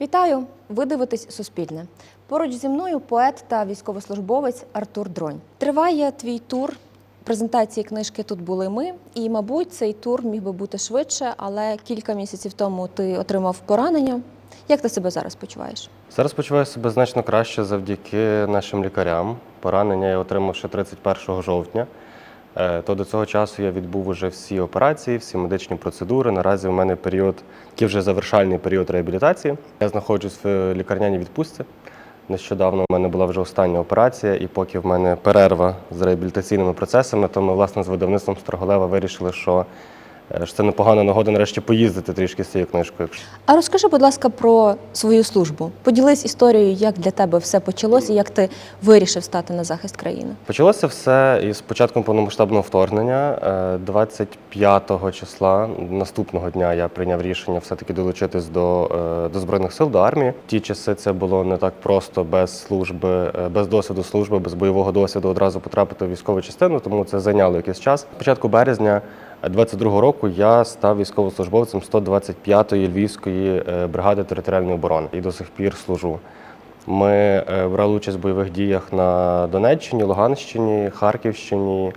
Вітаю! Ви дивитесь Суспільне. Поруч зі мною поет та військовослужбовець Артур Дронь. Триває твій тур презентації книжки Тут були ми. І, мабуть, цей тур міг би бути швидше, але кілька місяців тому ти отримав поранення. Як ти себе зараз почуваєш? Зараз почуваю себе значно краще завдяки нашим лікарям. Поранення я отримав ще 31 жовтня. Е, То до цього часу я відбув уже всі операції, всі медичні процедури. Наразі в мене період, який вже завершальний період реабілітації. Я знаходжусь в лікарняній відпустці. Нещодавно у мене була вже остання операція, і поки в мене перерва з реабілітаційними процесами, то ми власне з видавництвом Строголева вирішили, що що це непогана нагода нарешті поїздити трішки з цією книжкою. А розкажи, будь ласка, про свою службу. Поділись історією, як для тебе все почалось і як ти вирішив стати на захист країни. Почалося все із початком повномасштабного вторгнення. Е, 25 числа наступного дня я прийняв рішення все-таки долучитись до, е, до збройних сил, до армії. В ті часи це було не так просто без служби, е, без досвіду служби, без бойового досвіду одразу потрапити в військову частину, тому це зайняло якийсь час. Початку березня 22 року я став військовослужбовцем 125-ї львівської е, бригади територіальної оборони і до сих пір служу. Ми е, брали участь в бойових діях на Донеччині, Луганщині, Харківщині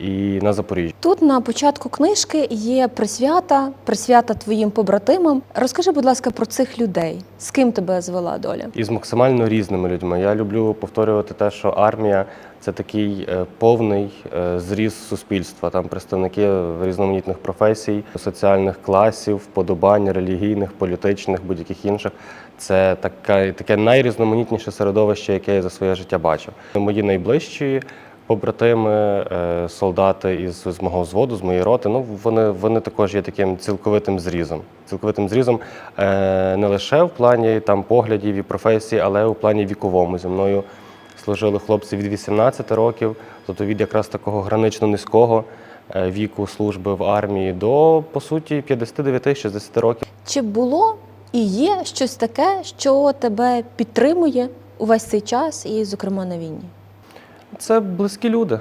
і на Запоріжжі. Тут на початку книжки є присвята, присвята твоїм побратимам. Розкажи, будь ласка, про цих людей. З ким тебе звела доля? І з максимально різними людьми. Я люблю повторювати те, що армія це такий е, повний е, зріз суспільства. Там представники різноманітних професій, соціальних класів, вподобань, релігійних, політичних, будь-яких інших. Це таке, таке найрізноманітніше середовище, яке я за своє життя бачив. Мої найближчі побратими, е, солдати із з мого взводу, з моєї роти. Ну вони, вони також є таким цілковитим зрізом. Цілковитим зрізом е, не лише в плані там поглядів і професії, але у плані віковому. Зі мною служили хлопці від 18 років, тобто від якраз такого гранично низького е, віку служби в армії до по суті 59-60 років. Чи було і є щось таке, що тебе підтримує увесь цей час, і, зокрема, на війні? Це близькі люди.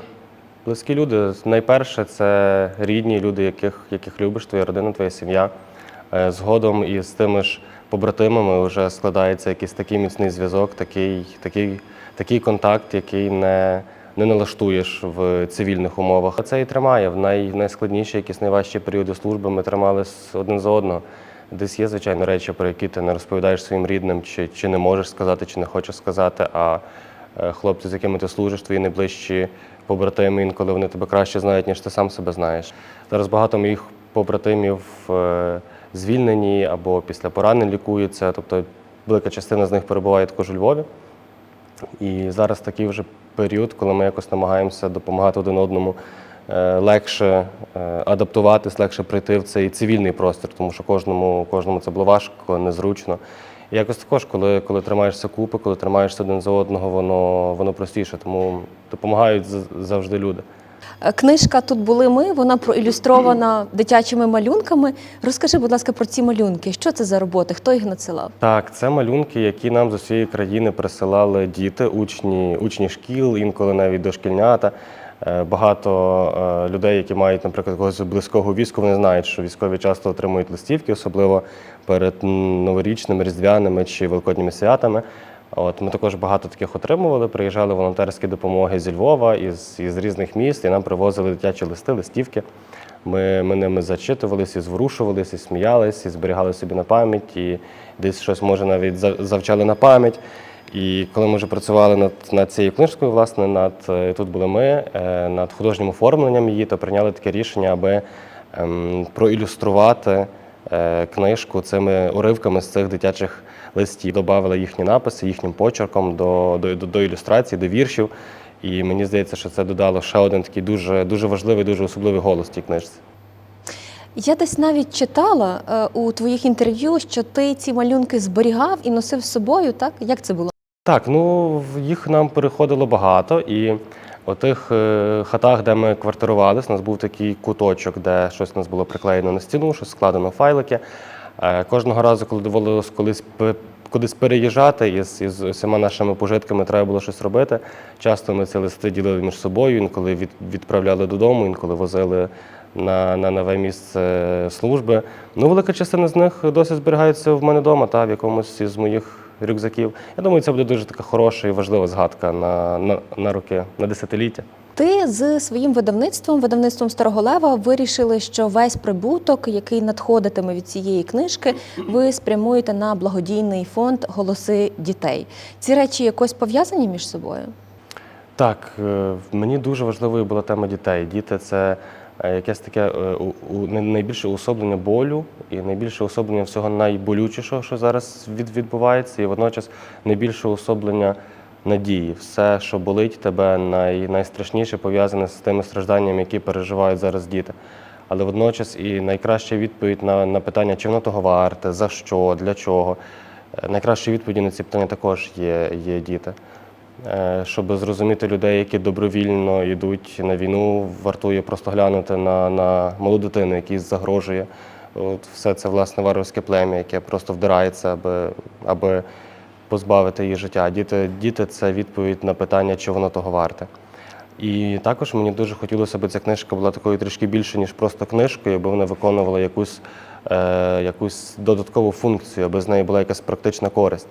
Близькі люди. Найперше, це рідні люди, яких, яких любиш, твоя родина, твоя сім'я. Е, Згодом із тими ж побратимами вже складається якийсь такий міцний зв'язок, такий, такий, такий контакт, який не, не налаштуєш в цивільних умовах. Це і тримає. В най, найскладніші, якісь найважчі періоди служби ми тримались один за одного. Десь є, звичайно, речі, про які ти не розповідаєш своїм рідним, чи, чи не можеш сказати, чи не хочеш сказати. А хлопці, з якими ти служиш, твої найближчі побратими, інколи вони тебе краще знають, ніж ти сам себе знаєш. Зараз багато моїх побратимів е, звільнені або після поранень лікуються. Тобто велика частина з них перебуває також у Львові. І зараз такий вже період, коли ми якось намагаємося допомагати один одному е, легше е, адаптуватись, легше прийти в цей цивільний простір, тому що кожному, кожному це було важко, незручно. Якось також, коли, коли тримаєшся купи, коли тримаєшся один за одного, воно, воно простіше, тому допомагають завжди люди. Е, Книжка Тут були ми, вона проілюстрована дитячими малюнками. Розкажи, будь ласка, про ці малюнки. Що це за роботи? Хто їх надсилав? Так, це малюнки, які нам з усієї країни присилали діти, учні, учні шкіл, інколи навіть дошкільнята. Е, Багато е, людей, які мають, наприклад, когось близького війську, вони знають, що військові часто отримують листівки, особливо перед новорічними, різдвяними чи великодніми святами. От ми також багато таких отримували. Приїжджали волонтерські допомоги зі Львова із, із різних міст, і нам привозили дитячі листи, листівки. Ми, ми ними зачитувалися, і зворушувалися, і сміялися, і зберігали собі на пам'ять, і десь щось може навіть за- завчали на пам'ять. І коли ми вже працювали над, над цією книжкою, власне, над е, тут були ми, е, над художнім оформленням її, то прийняли таке рішення, аби ем, проілюструвати е, книжку цими уривками з цих дитячих листів. Добавили їхні написи, їхнім почерком до, до, до, до ілюстрацій, до віршів. І мені здається, що це додало ще один такий дуже, дуже важливий, дуже особливий голос цій книжці. Я десь навіть читала у твоїх інтерв'ю, що ти ці малюнки зберігав і носив з собою, так? Як це було? Так, ну їх нам переходило багато, і у тих е, хатах, де ми квартирувалися, у нас був такий куточок, де щось у нас було приклеєно на стіну, щось складено файлики. Е, кожного разу, коли доводилось колись кудись переїжджати із, із усіма нашими пожитками, треба було щось робити. Часто ми ці листи ділили між собою, інколи від, відправляли додому, інколи возили на, на нове місце служби. Ну, велика частина з них досі зберігається в мене вдома, та в якомусь із моїх рюкзаків. Я думаю, це буде дуже така хороша і важлива згадка на, на, на роки, на десятиліття. Ти з своїм видавництвом, видавництвом Старого Лева, вирішили, що весь прибуток, який надходитиме від цієї книжки, ви спрямуєте на благодійний фонд Голоси дітей. Ці речі якось пов'язані між собою? Так, е, мені дуже важливою була тема дітей. Діти це якесь таке е, найбільше уособлення болю і найбільше уособлення всього найболючішого, що зараз відбувається, і водночас найбільше уособлення надії. Все, що болить тебе, най, найстрашніше пов'язане з тими стражданнями, які переживають зараз діти. Але водночас і найкраща відповідь на, на питання, чи воно того варте, за що, для чого. Е, Найкращою відповіді на ці питання також є, є діти. Е, Щоб зрозуміти людей, які добровільно йдуть на війну, вартує просто глянути на, на малу дитину, якій загрожує. От все це власне варварське плем'я, яке просто вдирається, аби, аби позбавити її життя. Діти, діти це відповідь на питання, чи воно того варте. І також мені дуже хотілося, аби ця книжка була такою трішки більше, ніж просто книжкою, аби вона виконувала якусь, е, якусь додаткову функцію, аби з неї була якась практична користь.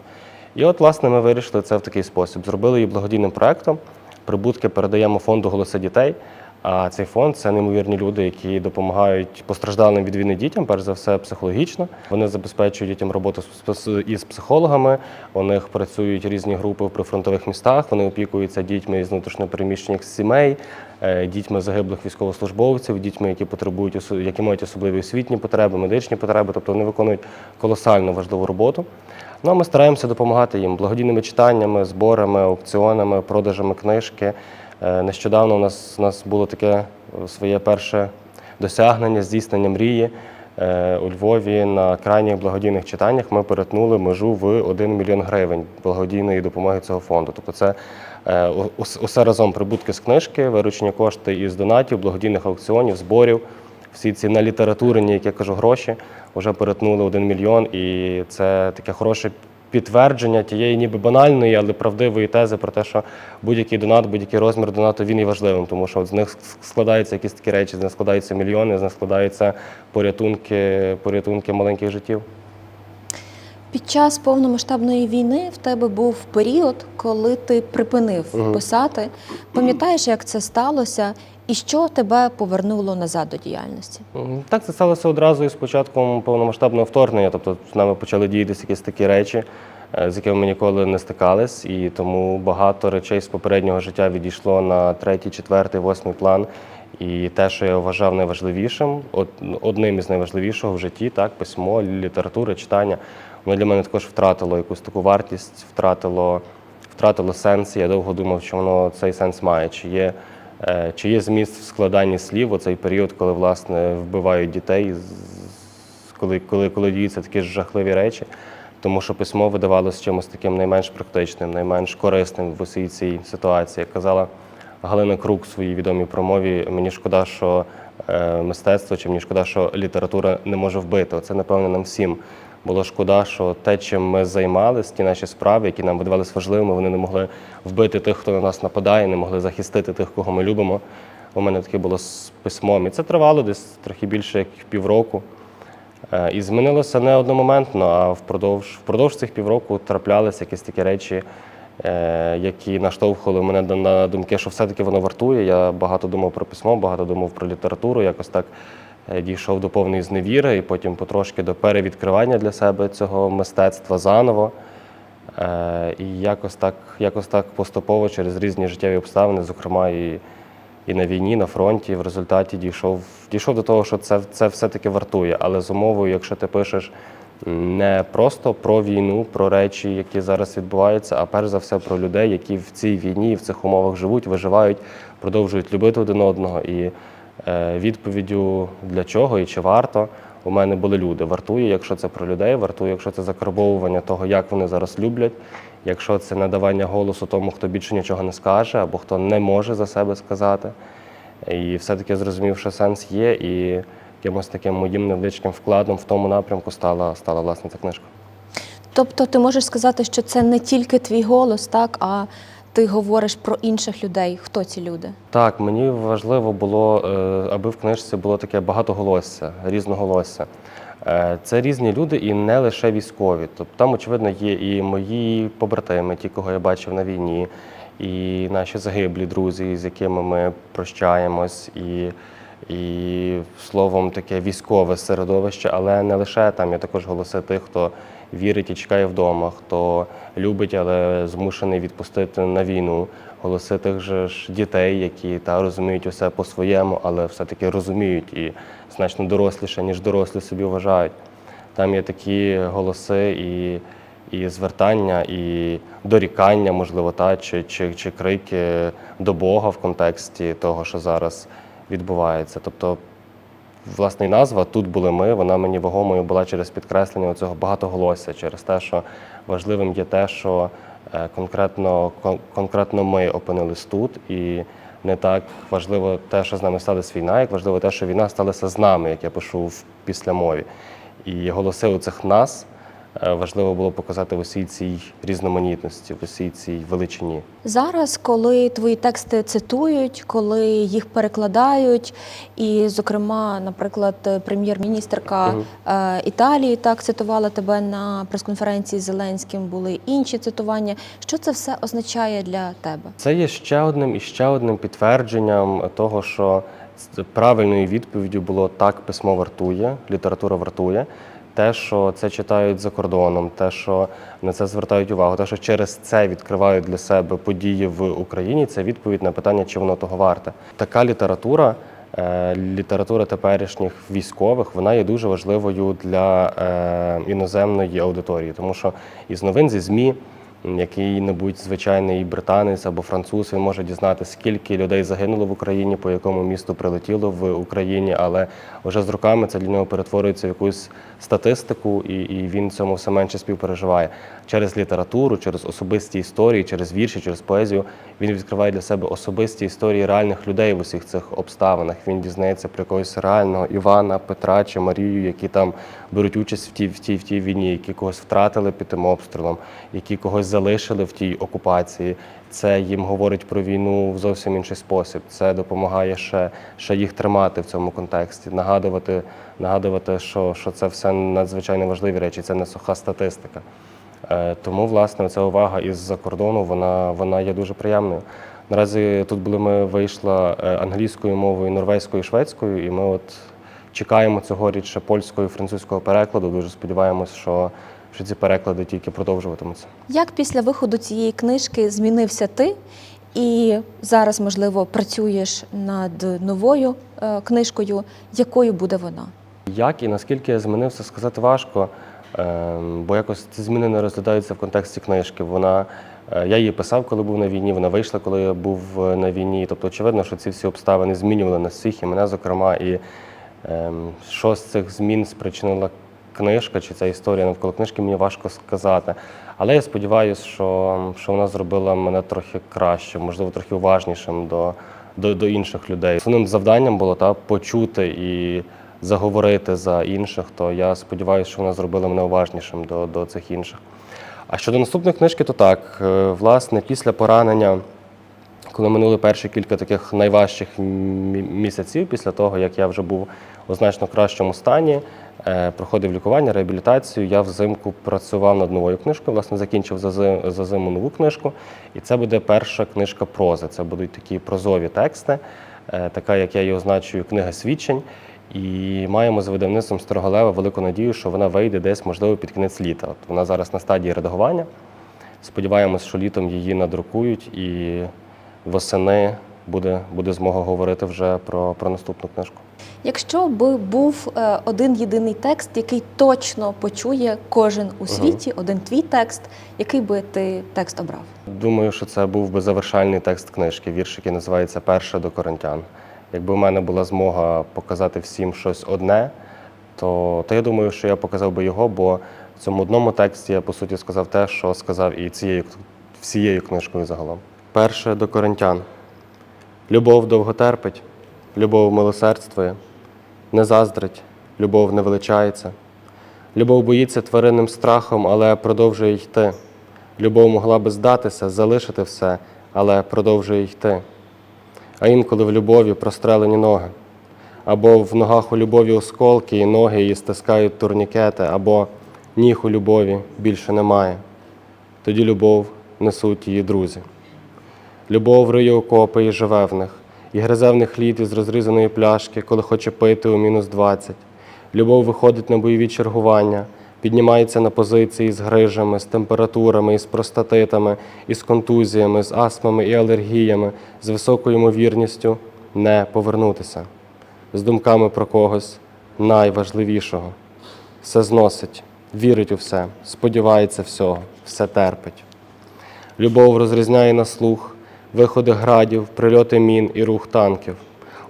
І от, власне, ми вирішили це в такий спосіб. Зробили її благодійним проєктом. Прибутки передаємо фонду голоси дітей. А цей фонд це неймовірні люди, які допомагають постраждалим від війни дітям, перш за все, психологічно. Вони забезпечують дітям роботу із психологами. У них працюють різні групи в прифронтових містах. Вони опікуються дітьми з внутрішньопереміщених сімей, е, дітьми загиблих військовослужбовців, дітьми, які потребують які мають особливі освітні потреби, медичні потреби. Тобто вони виконують колосально важливу роботу. Ну а ми стараємося допомагати їм благодійними читаннями, зборами, аукціонами, продажами книжки. Е, Нещодавно у нас, у нас було таке е, своє перше досягнення, здійснення мрії. Е, У Львові на крайніх благодійних читаннях ми перетнули межу в 1 мільйон гривень благодійної допомоги цього фонду. Тобто це усе разом прибутки з книжки, виручені кошти із донатів, благодійних аукціонів, зборів. Всі ці налітературені, як я кажу, гроші вже перетнули один мільйон, і це таке хороше підтвердження тієї ніби банальної, але правдивої тези про те, що будь-який донат, будь-який розмір донату він є важливим, тому що з них складаються якісь такі речі, з них складаються мільйони, з них складаються порятунки, порятунки маленьких життів. Під час повномасштабної війни в тебе був період, коли ти припинив Мгм. писати. Пам'ятаєш, як це сталося, і що тебе повернуло назад до діяльності? Так, це сталося одразу із початком повномасштабного вторгнення. Тобто з нами почали діятися якісь такі речі, е, з якими ми ніколи не стикались, і тому багато речей з попереднього життя відійшло на третій, четвертий, восьмий план. І те, що я вважав найважливішим, одним із найважливішого в житті, так, письмо, література, читання, воно для мене також втратило якусь таку вартість, втратило, втратило сенс. Я довго думав, що воно цей сенс має. Чи є, е, чи є зміст в складанні слів у цей період, коли власне вбивають дітей, коли, коли, коли діються такі ж жахливі речі. Тому що письмо видавалося чимось таким найменш практичним, найменш корисним в усій цій ситуації. Як казала Галина Крук в своїй відомій промові, мені шкода, що е, мистецтво, чи мені шкода, що література не може вбити. Це, напевно, нам всім було шкода, що те, чим ми займалися, ті наші справи, які нам видавалися важливими, вони не могли вбити тих, хто на нас нападає, не могли захистити тих, кого ми любимо. У мене таке було з письмом. І це тривало десь трохи більше як півроку. Е, І змінилося не одномоментно, а впродовж, впродовж цих півроку траплялися якісь такі речі, е, які наштовхували мене на думки, що все-таки воно вартує. Я багато думав про письмо, багато думав про літературу, якось так дійшов до повної зневіри і потім потрошки до перевідкривання для себе цього мистецтва заново. Е, І якось так, якось так поступово через різні життєві обставини, зокрема і, і на війні, на фронті, в результаті дійшов, дійшов до того, що це, це все-таки вартує. Але з умовою, якщо ти пишеш не просто про війну, про речі, які зараз відбуваються, а перш за все про людей, які в цій війні, в цих умовах живуть, виживають, продовжують любити один одного. І е, відповіддю для чого і чи варто у мене були люди. Вартує, якщо це про людей, вартує, якщо це закарбовування того, як вони зараз люблять, якщо це надавання голосу тому, хто більше нічого не скаже, або хто не може за себе сказати. І все-таки зрозумів, що сенс є, і якимось таким моїм невеличким вкладом в тому напрямку стала, стала власне ця книжка. Тобто, ти можеш сказати, що це не тільки твій голос, так, а ти говориш про інших людей? Хто ці люди? Так, мені важливо було, е, аби в книжці було таке багатоголосся, різноголосся. Е, Це різні люди і не лише військові. Тобто там, очевидно, є і мої побратими, ті, кого я бачив на війні, і наші загиблі друзі, з якими ми прощаємось, і, і словом, таке військове середовище, але не лише там. Я також голоси тих, хто вірить і чекає вдома, хто любить, але змушений відпустити на війну. Голоси тих ж дітей, які та розуміють усе по-своєму, але все-таки розуміють і значно доросліше, ніж дорослі собі вважають. Там є такі голоси і, і звертання, і дорікання, можливо, та, чи, чи, чи крики до Бога в контексті того, що зараз відбувається. Тобто власне назва тут були ми. Вона мені вагомою була через підкреслення цього багатоголосся, через те, що важливим є те, що е, конкретно, кон- конкретно ми опинились тут, і не так важливо те, що з нами сталася війна, як важливо те, що війна сталася з нами, як я пишу в післямові. І голоси у цих нас важливо було показати в усій цій різноманітності, в усій цій величині. Зараз, коли твої тексти цитують, коли їх перекладають, і, зокрема, наприклад, прем'єр-міністрка Мгм. е, Італії так цитувала тебе на прес-конференції з Зеленським, були інші цитування. Що це все означає для тебе? Це є ще одним і ще одним підтвердженням того, що правильною відповіддю було так письмо вартує, література вартує. Те, що це читають за кордоном, те, що на це звертають увагу, те, що через це відкривають для себе події в Україні, це відповідь на питання, чи воно того варте. Така література, е, література теперішніх військових, вона є дуже важливою для е, іноземної аудиторії, тому що із новин зі ЗМІ який-небудь звичайний британець або француз він може дізнатися, скільки людей загинуло в Україні, по якому місту прилетіло в Україні, але вже з роками це для нього перетворюється в якусь статистику, і, і він цьому все менше співпереживає. Через літературу, через особисті історії, через вірші, через поезію він відкриває для себе особисті історії реальних людей в усіх цих обставинах. Він дізнається про якогось реального Івана, Петра чи Марію, які там беруть участь в тій, в тій, в тій війні, які когось втратили під тим обстрілом, які когось залишили в тій окупації. Це їм говорить про війну в зовсім інший спосіб. Це допомагає ще, ще їх тримати в цьому контексті, нагадувати, нагадувати, що, що це все надзвичайно важливі речі, це не суха статистика. Е, Тому, власне, ця увага із-за кордону вона, вона є дуже приємною. Наразі тут були ми вийшла е, англійською мовою, норвезькою, шведською, і ми от чекаємо цьогоріч ще польського і французького перекладу. Дуже сподіваємось, що, що ці переклади тільки продовжуватимуться. Як після виходу цієї книжки змінився ти? І зараз, можливо, працюєш над новою е, книжкою. Якою буде вона? Як і наскільки я змінився, сказати важко, ем, бо якось ці зміни не розглядаються в контексті книжки. Вона, е, я її писав, коли був на війні, вона вийшла, коли я був е, на війні. Тобто, очевидно, що ці всі обставини змінювали нас всіх, і мене, зокрема, і ем, що з цих змін спричинила книжка чи ця історія навколо книжки, мені важко сказати. Але я сподіваюся, що, що вона зробила мене трохи краще, можливо, трохи уважнішим до, до, до інших людей. Основним завданням було та, почути і заговорити за інших, то я сподіваюся, що вона зробила мене уважнішим до, до цих інших. А щодо наступної книжки, то так, е, власне, після поранення коли минули перші кілька таких найважчих місяців, після того, як я вже був у значно кращому стані, проходив лікування, реабілітацію, я взимку працював над новою книжкою, власне, закінчив за зи- за зиму нову книжку. І це буде перша книжка прози. Це будуть такі прозові тексти, е, така, як я її означую, книга свідчень. І маємо з видавництвом Строгалева велику надію, що вона вийде десь, можливо, під кінець літа. От вона зараз на стадії редагування. Сподіваємось, що літом її надрукують і восени буде, буде змога говорити вже про, про наступну книжку. Якщо би був е, один єдиний текст, який точно почує кожен у світі, один твій текст, який би ти текст обрав? Думаю, що це був би завершальний текст книжки, вірш, який називається Перше до коринтян. Якби в мене була змога показати всім щось одне, то, то я думаю, що я показав би його, бо в цьому одному тексті я по суті сказав те, що сказав і цією всією книжкою загалом. Перше до коринтян. Любов довго терпить, любов милосердствує, не заздрить, любов не величається. Любов боїться тваринним страхом, але продовжує йти. Любов могла би здатися, залишити все, але продовжує йти. А інколи в любові прострелені ноги, або в ногах у любові осколки, і ноги її стискають турнікети, або ніг у любові більше немає. Тоді любов несуть її друзі. Любов риє окопи і живе в них, і гризе в них лід із розрізаної пляшки, коли хоче пити у мінус 20. Любов виходить на бойові чергування, піднімається на позиції з грижами, з температурами, із простатитами, із контузіями, з астмами і алергіями, з високою ймовірністю не повернутися, з думками про когось найважливішого. Все зносить, вірить у все, сподівається всього, все терпить. Любов розрізняє на слух, виходи градів, прильоти мін і рух танків.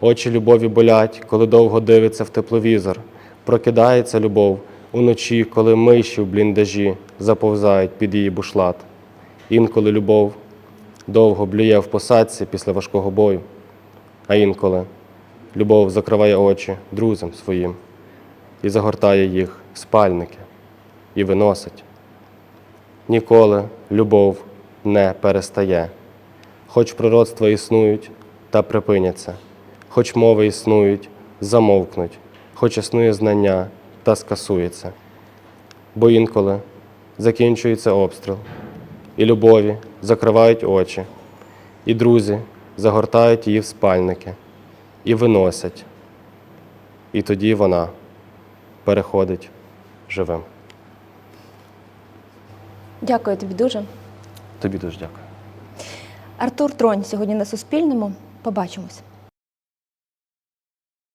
Очі любові болять, коли довго дивиться в тепловізор. Прокидається любов уночі, коли миші в бліндажі заповзають під її бушлат. Інколи любов довго блює в посадці після важкого бою, а інколи любов закриває очі друзям своїм і загортає їх в спальники і виносить. Ніколи любов не перестає. Хоч пророцтва існують та припиняться, хоч мови існують, замовкнуть, хоч існує знання та скасується. Бо інколи закінчується обстріл, і любові закривають очі, і друзі загортають її в спальники і виносять. І тоді вона переходить живим. Дякую тобі дуже. Тобі дуже дякую. Артур Тронь сьогодні на Суспільному. Побачимось.